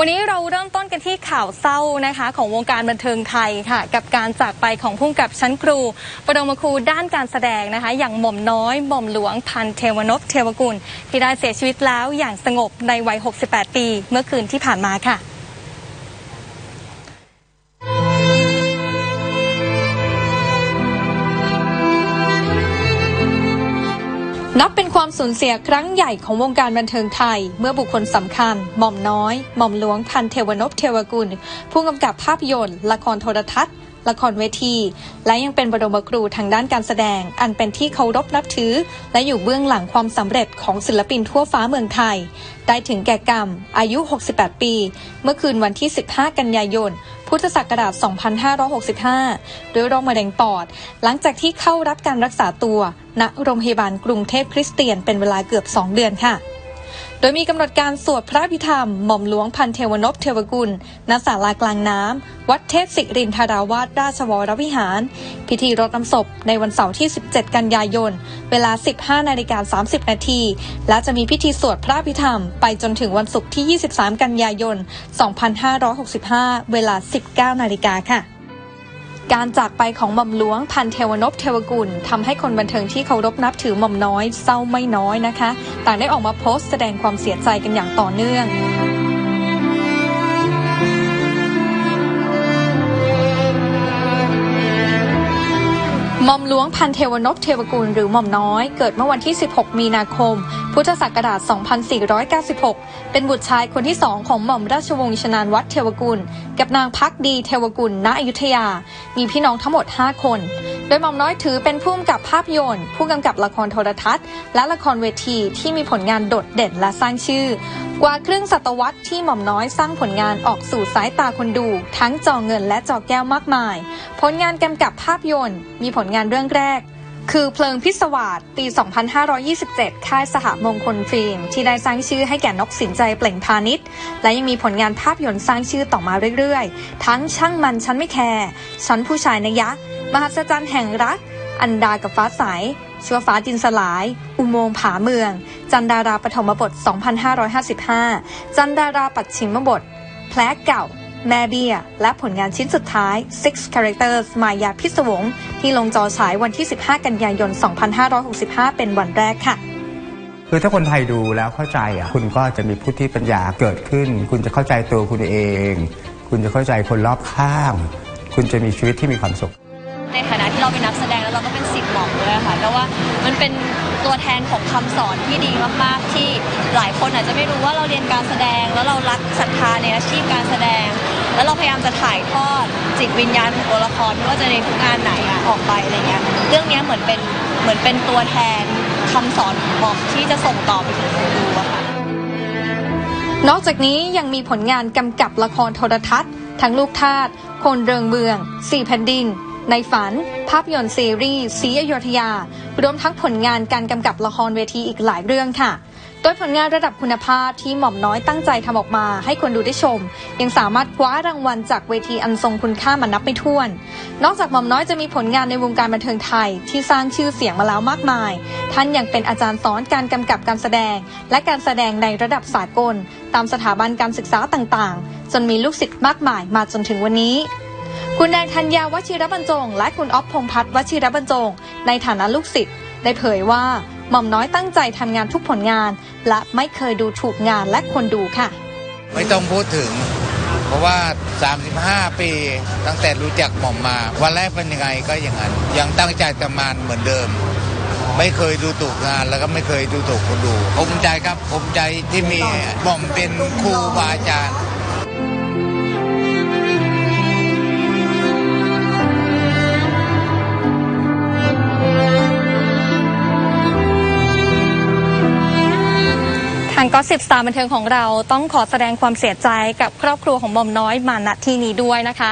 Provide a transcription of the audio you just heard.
วันนี้เราเริ่มต้นกันที่ข่าวเศร้านะคะ ของวงการบันเทิงไทยค่ะ กับการจากไปของผู้กำกับชั้นครู ประดมครูด้านการแสดงนะคะ อย่างหม่อมน้อยหม่อมหลวงพันเทวนพเทวกุลที่ได้เสียชีวิตแล้วอย่างสงบในวัย 68 ปี เมื่อคืนที่ผ่านมาค่ะ นับเป็นความสูญเสียครั้งใหญ่ของวงการบันเทิงไทย เมื่อบุคคลสำคัญ หม่อมน้อย หม่อมหลวงพันเทวนพเทวกุล ผู้กำกับภาพยนตร์ ละครโทรทัศน์ ละครเวที และยังเป็นบรมครูทางด้านการแสดง อันเป็นที่เคารพนับถือ และอยู่เบื้องหลังความสำเร็จของศิลปินทั่วฟ้าเมืองไทย ได้ถึงแก่กรรม อายุ 68 ปี เมื่อคืนวันที่ 15 กันยายน พุทธศักราช 2565 ด้วยโรคมะเร็งปอด หลังจากที่เข้ารับการรักษาตัว ณ โรงพยาบาลกรุงเทพคริสเตียนเป็นเวลาเกือบ 2 เดือนค่ะ โดยมีกำหนดการสวดพระพิธรรม หม่อมหลวงพันเทวนพเทวกุล ณ ศาลากลางน้ำ วัดเทพศิรินทราวาสราชวรวิหาร พิธีรดน้ำศพในวันเสาร์ที่ 17 กันยายน เวลา 15 นาฬิกา 30 นาที และจะมีพิธีสวดพระพิธรรม ไปจนถึงวันศุกร์ที่ 23 กันยายน 2565 เวลา 19 นาฬิกาค่ะ การจากไปของหม่อมหลวงพันเทวนพเทวกุลทำให้คนบันเทิงที่เคารพนับถือหม่อมน้อยเศร้าไม่น้อยนะคะ ต่างได้ออกมาโพสต์แสดงความเสียใจกันอย่างต่อเนื่องหม่อมหลวงพันเทวนพเทวกุลหรือหม่อมน้อย เกิดเมื่อวันที่ 16 มีนาคม พุทธศักราช 2496 เป็นบุตรชายคนที่สองของหม่อมราชวงศ์ชนานวัดเทวกุล กับนางพักดีเทวกุล ณ อยุธยา มีพี่น้องทั้งหมด 5 คน โดยหม่อมน้อยถือเป็นผู้กำกับภาพยนตร์ ผู้กำกับละครโทรทัศน์ และละครเวทีที่มีผลงานโดดเด่นและสร้างชื่อ กว่าครึ่งศตวรรษที่หม่อมน้อยสร้างผลงานออกสู่สายตาคนดู ทั้งจอเงินและจอแก้วมากมาย ผลงานกำกับภาพยนตร์ มีผลงานเรื่องแรก คือเพลิงพิศวาสปี 2527 ค่ายสหมงคลฟิล์ม ที่ได้สร้างชื่อให้แก่นกสินใจเปล่งพาณิชย์ และยังมีผลงานภาพยนตร์สร้างชื่อต่อมาเรื่อยๆ ทั้งช่างมันฉันไม่แคร์ฉันผู้ชายนะยะ มหัศจรรย์แห่งรัก อันดากับฟ้าใสชั่วฟ้าจินสลาย อุโมงค์ผาเมือง จันดาราปฐมบท 2555 จันดาราปัดชิมบท แผลเก่า แม่เบี้ย และผลงานชิ้นสุดท้าย Six Characters มายาพิศวง ที่ลงจอฉายวันที่ 15 กันยายน 2565 เป็นวันแรกค่ะ คือถ้าคนไทยดูแล้วเข้าใจอะคุณก็จะมีพุทธิปัญญาเกิดขึ้น คุณจะเข้าใจตัวคุณเอง คุณจะเข้าใจคนรอบข้าง คุณจะมีชีวิตที่มีความสุขในฐานะที่เราเป็นนักแสดงแล้วเราก็เป็นศิษย์หมอด้วยค่ะแล้วว่ามันเป็นตัวแทนของคำสอนที่ดีมากๆ ที่หลายคนอาจจะไม่รู้ว่าเราเรียนการแสดงแล้วเรารักศรัทธาในอาชีพการแสดง แล้วเราพยายามจะถ่ายทอดจิตวิญญาณของตัวละครไม่ว่าจะในทุกงานไหนอะออกไปอะไรเงี้ยเรื่องเนี้ยเหมือนเป็นเหมือนเป็นตัวแทนคำสอนของบอกที่จะส่งต่อไปถึงคนดูอะค่ะนอกจากนี้ยังมีผลงานกำกับละครโทรทัศน์ ทั้งลูกทาสคนเริงเมือง สี่แผ่นดิน ในฝัน ภาพยนตร์ซีรีส์สีอยุธยารวมทั้งผลงานการกำกับละครเวทีอีกหลายเรื่องค่ะ โดยผลงานระดับคุณภาพที่หม่อมน้อยตั้งใจทำออกมา ให้คนดูได้ชม ยังสามารถคว้ารางวัลจากเวทีอันทรงคุณค่ามานับไม่ถ้วน นอกจากหม่อมน้อยจะมีผลงานในวงการบันเทิงไทยที่สร้างชื่อเสียงมาแล้วมากมาย ท่านยังเป็นอาจารย์สอนการกำกับการแสดง และการแสดงในระดับสากล ตามสถาบันการศึกษาต่างๆ จนมีลูกศิษย์มากมายมาจนถึงวันนี้คุณแดงธัญญาวชิรบรรจง และคุณอ๊อฟพงษ์พัฒน์วชิรบรรจง ในฐานะลูกศิษย์ได้เผยว่า หม่อมน้อยตั้งใจทำงานทุกผลงาน และไม่เคยดูถูกงานและคนดูค่ะ ไม่ต้องพูดถึง เพราะว่า 35 ปี ตั้งแต่รู้จักหม่อมมา วันแรกเป็นยังไงก็อย่างนั้น ยังตั้งใจทำงานเหมือนเดิม ไม่เคยดูถูกงานแล้วก็ไม่เคยดูถูกคนดูภูมิใจครับภูมิใจที่มีหม่อมเป็นครูบาอาจารย์ ทางก็สิบสตาร์บันเทิงของเราต้องขอแสดงความเสียใจกับครอบครัวของหม่อมน้อยมาณที่นี้ด้วยนะคะ